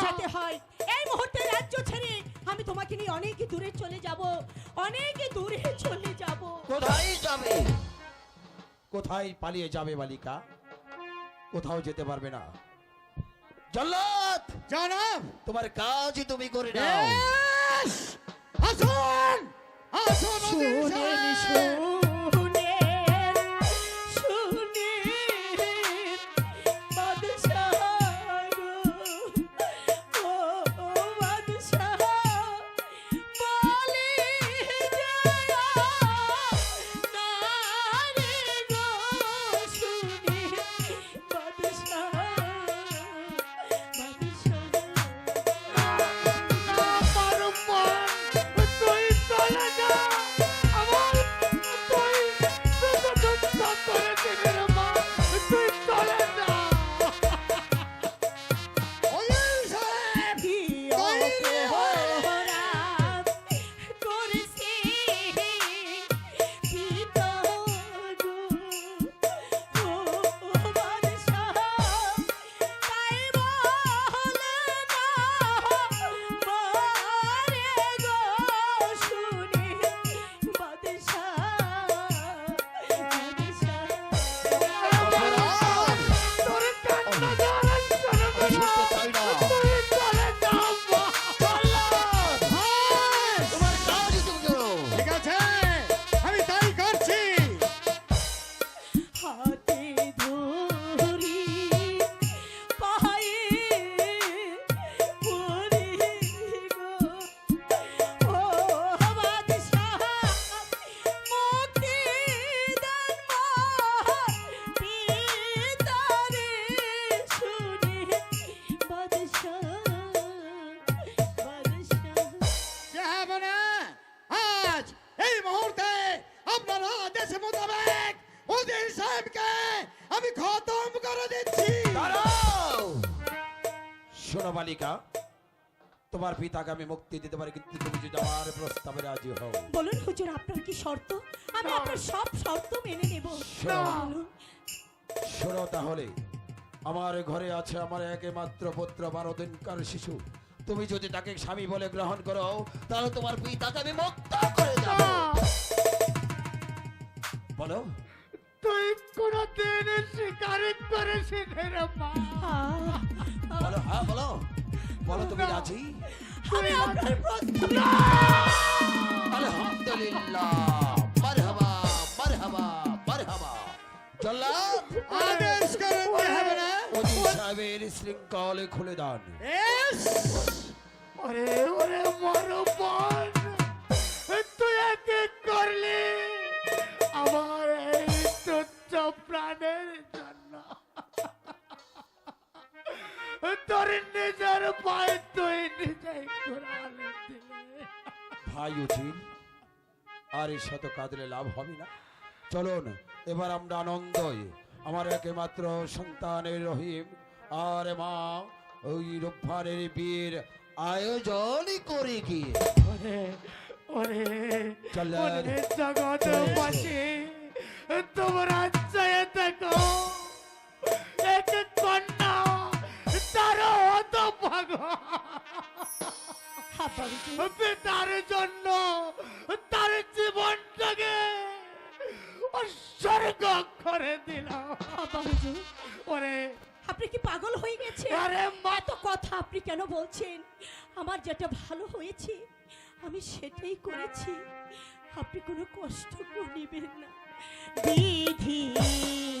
যেতে হয়। এই মুহূর্তে রাজ্য ছেড়ে আমি তোমাকে নিয়ে অনেক দূরে চলে যাব। অনেক দূরে চলে যাব। কোথায় যাবে? কোথায় পালিয়ে যাবে বালিকা? কোথাও যেতে পারবে না। জল্লাদ! জনাব। তোমার কাজ তুমি করে নাও! আসুন! আসুন উজির সাহেবকে আমি খতম করে দিচ্ছি। শোনো বালিকা তোমার পিতাকে আমি মুক্তি দিতে পারি কিন্তু তুমি যদি আমার প্রস্তাবে রাজি হও। বলুন হুজুর আপনার কি শর্ত? আমি আপনার সব শর্ত মেনে নেব। শোনো। শোনো তাহলে আমার ঘরে আছে আমার একমাত্র পুত্র বারো দিনকার শিশু। তুমি যদি তাকে স্বামী বলে গ্রহণ করো তাহলে তোমার পিতাকে আমি মুক্ত করে দেব। বলো। তুই কোনদিন স্বীকার করেছিস রে মা। বলো হ্যাঁ বলো। বলো তুমি রাজি? আমি আপনার আলহামদুলিল্লাহ। মারহাবা মারহাবা মারহাবা। জল্লাদ আদেশ করতে হবে না। অজি সাহেবের শৃঙ্খলে খুলে দান! ওরে ওরে তুই প্রাণের জন্য তোর নিজের পায়ে তুই নিজেই দিলে ভাই আর এর সাথে কাঁদলে লাভ হবে না। চলুন এবার আমরা আনন্দই আমার একমাত্র সন্তানের রহিম আর মা ওই রূপভানের বিয়ের আয়োজন করে গিয়ে ওরে ওরে চল। ওরে তোমরা চেয়ে দেখো এক কন্যা তার ভাগ হাবাবুজি, পিতার জন্য তার জীবনটাকে করে দিল। হাবাবুজি, ওরে। আপনি কি পাগল হয়ে গেছে আরে মা এত কথা আপনি কেন বলছেন? আমার যেটা ভালো হয়েছে আমি সেটাই করেছি। আপনি কোনো কষ্ট নেবেন না। 鼻涕